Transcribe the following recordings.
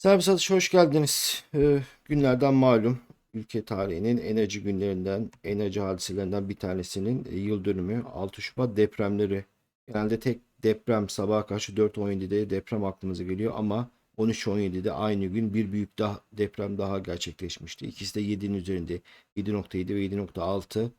Servis Atış'a hoş geldiniz. Ee, günlerden malum ülke tarihinin en acı günlerinden, en acı hadiselerinden bir tanesinin e, yıl dönümü 6 Şubat depremleri. Genelde tek deprem sabaha karşı 4.17'de deprem aklımıza geliyor ama 13.17'de aynı gün bir büyük daha deprem daha gerçekleşmişti. İkisi de 7'nin üzerinde 7.7 ve 7.6.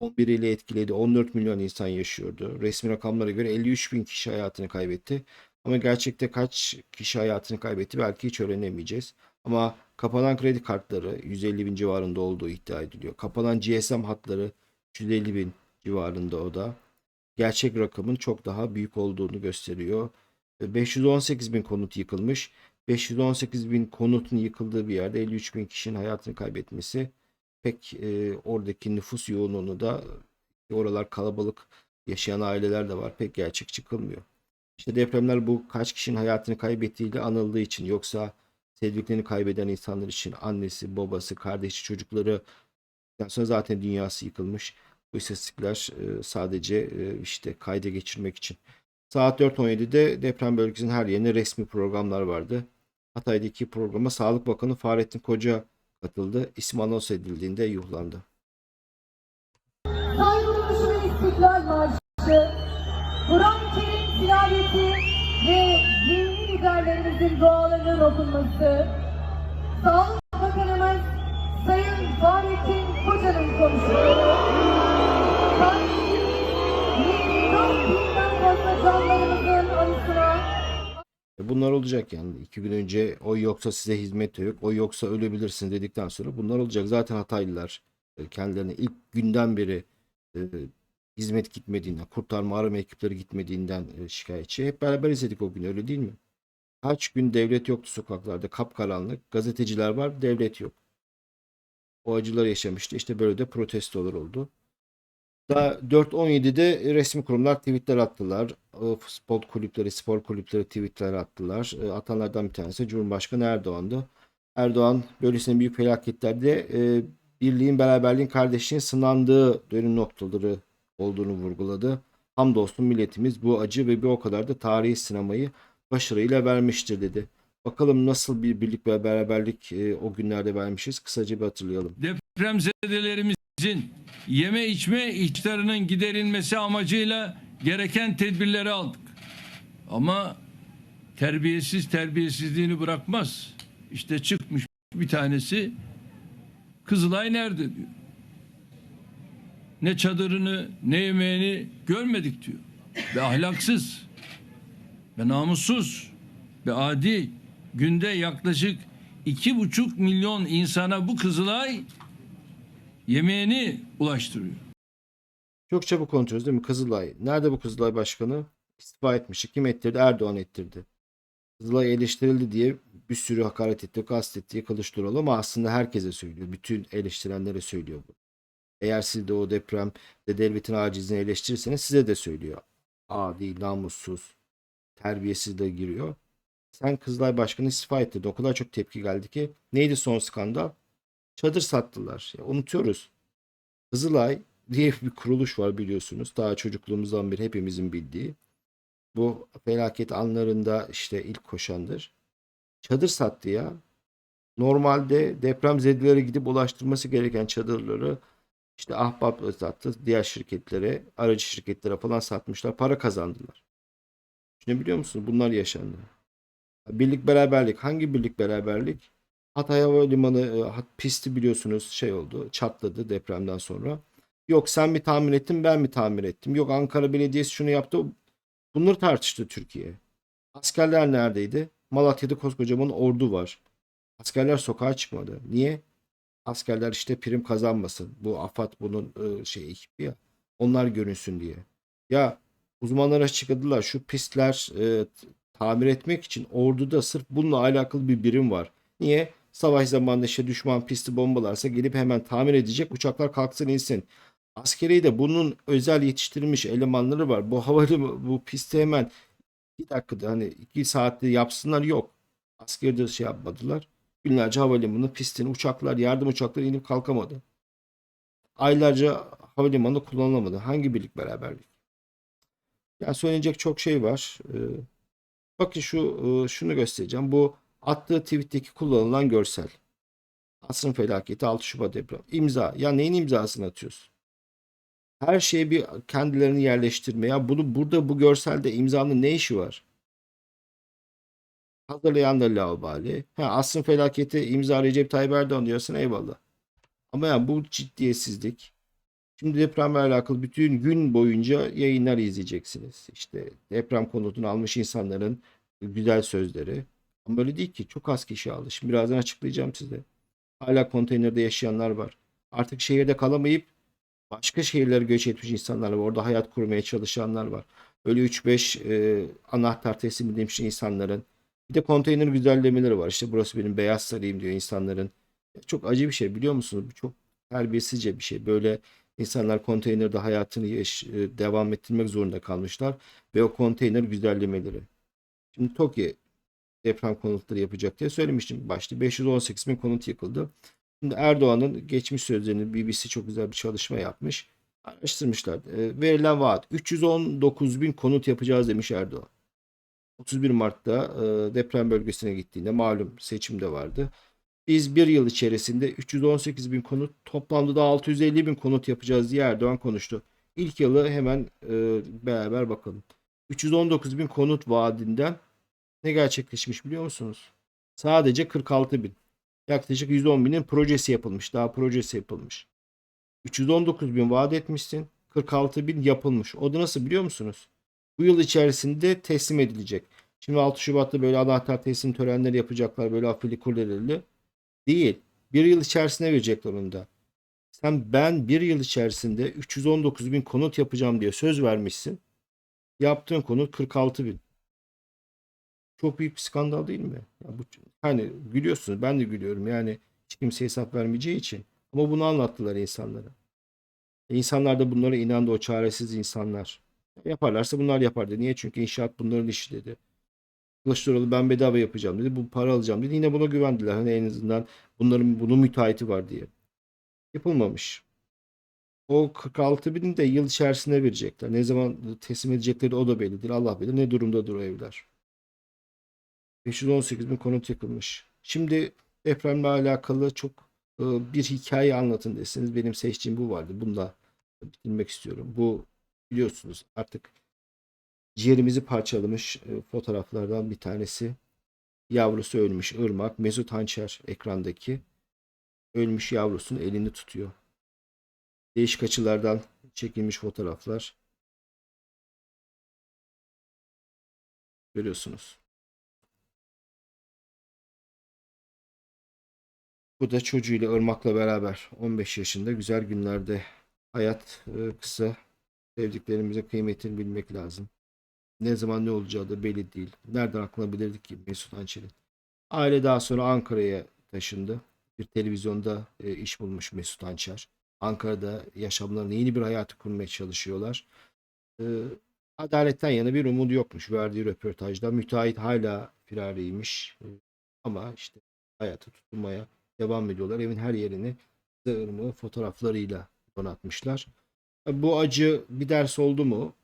11 ile etkiledi. 14 milyon insan yaşıyordu. Resmi rakamlara göre 53 bin kişi hayatını kaybetti. Ama gerçekte kaç kişi hayatını kaybetti belki hiç öğrenemeyeceğiz. Ama kapanan kredi kartları 150 bin civarında olduğu iddia ediliyor. Kapanan GSM hatları 350 bin civarında o da. Gerçek rakamın çok daha büyük olduğunu gösteriyor. 518 bin konut yıkılmış. 518 bin konutun yıkıldığı bir yerde 53 bin kişinin hayatını kaybetmesi pek e, oradaki nüfus yoğunluğunu da oralar kalabalık yaşayan aileler de var pek gerçekçi kılmıyor. İşte depremler bu kaç kişinin hayatını kaybettiğiyle anıldığı için yoksa sevdiklerini kaybeden insanlar için annesi, babası, kardeşi, çocukları sonra zaten dünyası yıkılmış. Bu istatistikler e, sadece e, işte kayda geçirmek için. Saat 4.17'de deprem bölgesinin her yerine resmi programlar vardı. Hatay'daki programa Sağlık Bakanı Fahrettin Koca katıldı. İsim anons edildiğinde yuhlandı. Saygı İstiklal Marşı, Kur'an-ı Tilaveti ve dini liderlerimizin dualarının okunması, Sağlık Bakanımız Sayın Fahrettin Koca'nın konuşmaları, kardeşimiz 24 binden fazla canlarımızın anısına E, Bunlar olacak yani. iki gün önce oy yoksa size hizmet yok, oy yoksa ölebilirsin dedikten sonra bunlar olacak. Zaten Hataylılar e, kendilerine ilk günden beri e, hizmet gitmediğinden, kurtarma arama ekipleri gitmediğinden e, şikayetçi. Hep beraber izledik o gün öyle değil mi? Kaç gün devlet yoktu sokaklarda, kapkaranlık, gazeteciler var, devlet yok. O acılar yaşamıştı. İşte böyle de protestolar oldu. Da 4.17'de resmi kurumlar tweetler attılar. Futbol kulüpleri, spor kulüpleri tweetler attılar. E, Atanlardan bir tanesi Cumhurbaşkanı Erdoğan'dı. Erdoğan böylesine büyük felaketlerde e, birliğin, beraberliğin, kardeşliğin sınandığı dönüm noktaları olduğunu vurguladı. Hamdolsun milletimiz bu acı ve bir o kadar da tarihi sinemayı başarıyla vermiştir dedi. Bakalım nasıl bir birlik ve beraberlik e, o günlerde vermişiz. Kısaca bir hatırlayalım. depremzedelerimizin yeme içme ihtiyaçlarının giderilmesi amacıyla gereken tedbirleri aldık. Ama terbiyesiz terbiyesizliğini bırakmaz. İşte çıkmış bir tanesi Kızılay nerede diyor. Ne çadırını ne yemeğini görmedik diyor. Ve ahlaksız ve namussuz ve adi günde yaklaşık iki buçuk milyon insana bu Kızılay yemeğini ulaştırıyor. Çok çabuk konuşuyoruz değil mi? Kızılay. Nerede bu Kızılay Başkanı? İstifa etmişti. Kim ettirdi? Erdoğan ettirdi. Kızılay eleştirildi diye bir sürü hakaret etti, kastetti Kılıçdaroğlu ama aslında herkese söylüyor. Bütün eleştirenlere söylüyor bu. Eğer siz de o depremde devletin acizini eleştirirseniz size de söylüyor. Adi, namussuz, terbiyesiz de giriyor. Sen Kızılay Başkanı istifa ettirdin. O kadar çok tepki geldi ki. Neydi son skandal? Çadır sattılar. Ya, unutuyoruz. Kızılay diye bir kuruluş var biliyorsunuz. Daha çocukluğumuzdan beri hepimizin bildiği. Bu felaket anlarında işte ilk koşandır. Çadır sattı ya. Normalde depremzedelere gidip ulaştırması gereken çadırları işte Ahbap sattı. Diğer şirketlere, aracı şirketlere falan satmışlar. Para kazandılar. Şimdi biliyor musunuz? Bunlar yaşandı. Birlik beraberlik. Hangi birlik beraberlik? Hatay Havalimanı e, pisti biliyorsunuz şey oldu. Çatladı depremden sonra. Yok sen mi tamir ettin ben mi tamir ettim? Yok Ankara Belediyesi şunu yaptı. Bunları tartıştı Türkiye. Askerler neredeydi? Malatya'da koskocaman ordu var. Askerler sokağa çıkmadı. Niye? Askerler işte prim kazanmasın. Bu AFAD bunun e, şey ekibi ya. Onlar görünsün diye. Ya uzmanlar açıkladılar. Şu pistler e, tamir etmek için orduda sırf bununla alakalı bir birim var. Niye? Savaş zamanında işte düşman pisti bombalarsa gelip hemen tamir edecek uçaklar kalksın insin. Askeri de bunun özel yetiştirilmiş elemanları var. Bu havalimanı bu pisti hemen bir dakikada hani iki saatte yapsınlar yok. Askeri de şey yapmadılar. Günlerce havalimanı pistini uçaklar yardım uçakları inip kalkamadı. Aylarca havalimanı kullanılamadı. Hangi birlik beraberlik? Yani söyleyecek çok şey var. Ee, bakın şu e, şunu göstereceğim. Bu Attığı tweet'teki kullanılan görsel. Asrın felaketi 6 Şubat deprem. İmza. Ya neyin imzasını atıyorsun? Her şeye bir kendilerini yerleştirme. Ya bunu burada bu görselde imzanın ne işi var? Hazırlayan da laubali. Ha, asrın felaketi imza Recep Tayyip Erdoğan diyorsun eyvallah. Ama yani bu ciddiyetsizlik. Şimdi depremle alakalı bütün gün boyunca yayınlar izleyeceksiniz. İşte deprem konutunu almış insanların güzel sözleri. Ama öyle değil ki. Çok az kişi aldı. Şimdi birazdan açıklayacağım size. Hala konteynerde yaşayanlar var. Artık şehirde kalamayıp başka şehirlere göç etmiş insanlar var. Orada hayat kurmaya çalışanlar var. Öyle 3-5 e, anahtar teslim edilmiş insanların. Bir de konteyner güzellemeleri var. İşte burası benim beyaz sarayım diyor insanların. Çok acı bir şey biliyor musunuz? Çok terbiyesizce bir şey. Böyle insanlar konteynerde hayatını e, devam ettirmek zorunda kalmışlar. Ve o konteyner güzellemeleri. Şimdi TOKİ deprem konutları yapacak diye söylemiştim başta. 518 bin konut yıkıldı. Şimdi Erdoğan'ın geçmiş sözlerini BBC çok güzel bir çalışma yapmış. Araştırmışlar. E, verilen vaat 319 bin konut yapacağız demiş Erdoğan. 31 Mart'ta e, deprem bölgesine gittiğinde malum seçimde vardı. Biz bir yıl içerisinde 318 bin konut toplamda da 650 bin konut yapacağız diye Erdoğan konuştu. İlk yılı hemen e, beraber bakalım. 319 bin konut vaadinden ne gerçekleşmiş biliyor musunuz? Sadece 46 bin. Yaklaşık 110 binin projesi yapılmış. Daha projesi yapılmış. 319 bin vaat etmişsin. 46 bin yapılmış. O da nasıl biliyor musunuz? Bu yıl içerisinde teslim edilecek. Şimdi 6 Şubat'ta böyle anahtar teslim törenleri yapacaklar. Böyle afili kurdelerli. Değil. Bir yıl içerisinde verecekler onu da. Sen ben bir yıl içerisinde 319 bin konut yapacağım diye söz vermişsin. Yaptığın konut 46 bin. Çok büyük bir skandal değil mi? Ya bu, hani gülüyorsunuz ben de gülüyorum yani hiç kimse hesap vermeyeceği için. Ama bunu anlattılar insanlara. E da bunlara inandı o çaresiz insanlar. Yaparlarsa bunlar yapar dedi. Niye? Çünkü inşaat bunların işi dedi. Kılıçdaroğlu ben bedava yapacağım dedi. Bu para alacağım dedi. Yine buna güvendiler. Hani en azından bunların bunun müteahhiti var diye. Yapılmamış. O 46 bini de yıl içerisinde verecekler. Ne zaman teslim edecekleri o da bellidir. Allah bilir ne durumdadır o evler. 518 bin konut yakılmış. Şimdi depremle alakalı çok e, bir hikaye anlatın deseniz benim seçtiğim bu vardı. Bunu da bitirmek istiyorum. Bu biliyorsunuz artık ciğerimizi parçalamış e, fotoğraflardan bir tanesi. Yavrusu ölmüş Irmak. Mesut Hançer ekrandaki. Ölmüş yavrusunun elini tutuyor. Değişik açılardan çekilmiş fotoğraflar. Görüyorsunuz. Bu da çocuğuyla Irmak'la beraber 15 yaşında güzel günlerde hayat e, kısa sevdiklerimizin kıymetini bilmek lazım. Ne zaman ne olacağı da belli değil. Nereden aklına ki Mesut Hançer'in. Aile daha sonra Ankara'ya taşındı. Bir televizyonda e, iş bulmuş Mesut Hançer. Ankara'da yaşamlarını yeni bir hayatı kurmaya çalışıyorlar. E, adaletten yana bir umudu yokmuş verdiği röportajda. Müteahhit hala firariymiş. E, ama işte hayatı tutunmaya devam ediyorlar. Evin her yerini sığırımı fotoğraflarıyla donatmışlar. Bu acı bir ders oldu mu?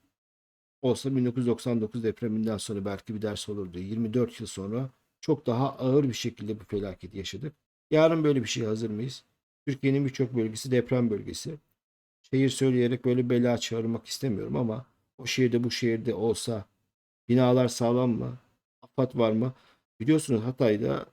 Olsa 1999 depreminden sonra belki bir ders olurdu. 24 yıl sonra çok daha ağır bir şekilde bu felaketi yaşadık. Yarın böyle bir şey hazır mıyız? Türkiye'nin birçok bölgesi deprem bölgesi. Şehir söyleyerek böyle bela çağırmak istemiyorum ama o şehirde bu şehirde olsa binalar sağlam mı? Afat var mı? Biliyorsunuz Hatay'da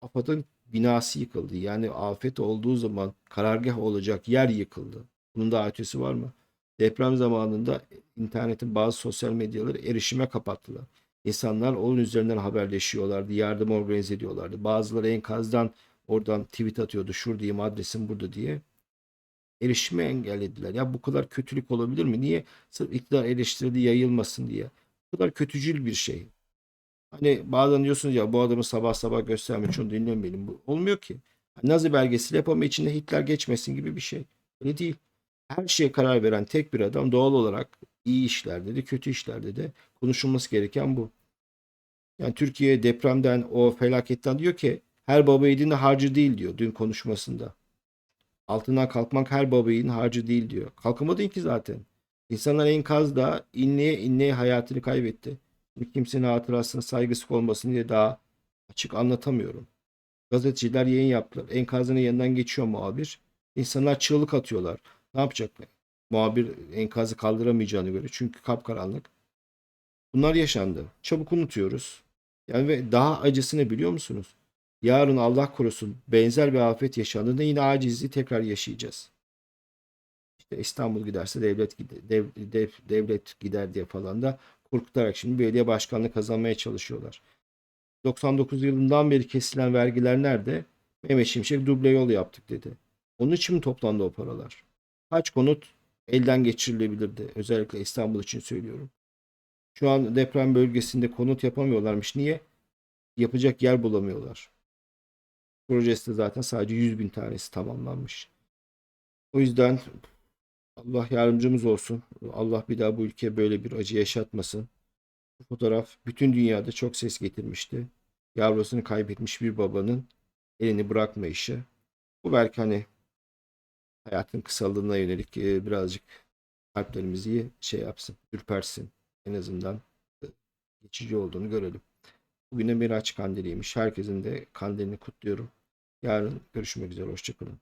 AFAD'ın binası yıkıldı. Yani afet olduğu zaman karargah olacak yer yıkıldı. Bunun daha ötesi var mı? Deprem zamanında internetin bazı sosyal medyaları erişime kapattılar. İnsanlar onun üzerinden haberleşiyorlardı, yardım organize ediyorlardı. Bazıları enkazdan oradan tweet atıyordu. Şuradayım adresim burada diye. Erişimi engellediler. Ya bu kadar kötülük olabilir mi? Niye? Sırf iktidar eleştirdi yayılmasın diye. Bu kadar kötücül bir şey. Hani bazen diyorsunuz ya bu adamı sabah sabah göstermiş şunu dinlemeyelim. Bu olmuyor ki. Nazi belgesiyle yapama içinde Hitler geçmesin gibi bir şey. Öyle değil. Her şeye karar veren tek bir adam doğal olarak iyi işlerde de kötü işlerde de konuşulması gereken bu. Yani Türkiye depremden o felaketten diyor ki her baba yiğidin harcı değil diyor dün konuşmasında. Altından kalkmak her baba yiğidin harcı değil diyor. Kalkamadın ki zaten. İnsanlar enkazda inleye inleye hayatını kaybetti. Kimsenin hatırasına saygısı olmasın diye daha Açık anlatamıyorum. Gazeteciler yayın yaptılar. Enkazının yanından geçiyor muhabir. İnsanlar çığlık atıyorlar. Ne yapacak? Muhabir enkazı kaldıramayacağını göre. Çünkü kapkaranlık. Bunlar yaşandı. Çabuk unutuyoruz. Yani ve daha acısını biliyor musunuz? Yarın Allah korusun benzer bir afet yaşandığında yine acizliği tekrar yaşayacağız. İşte İstanbul giderse devlet dev, dev- devlet gider diye falan da korkutarak şimdi belediye başkanlığı kazanmaya çalışıyorlar. 99 yılından beri kesilen vergiler nerede? Mehmet Şimşek duble yol yaptık dedi. Onun için mi toplandı o paralar? Kaç konut elden geçirilebilirdi? Özellikle İstanbul için söylüyorum. Şu an deprem bölgesinde konut yapamıyorlarmış. Niye? Yapacak yer bulamıyorlar. Projesi de zaten sadece 100 bin tanesi tamamlanmış. O yüzden Allah yardımcımız olsun. Allah bir daha bu ülkeye böyle bir acı yaşatmasın. Bu fotoğraf bütün dünyada çok ses getirmişti. Yavrusunu kaybetmiş bir babanın elini bırakma işi. Bu belki hani hayatın kısalığına yönelik birazcık kalplerimizi şey yapsın, ürpersin. En azından geçici olduğunu görelim. Bugün de Miraç Kandili'ymiş. Herkesin de kandilini kutluyorum. Yarın görüşmek üzere. Hoşçakalın.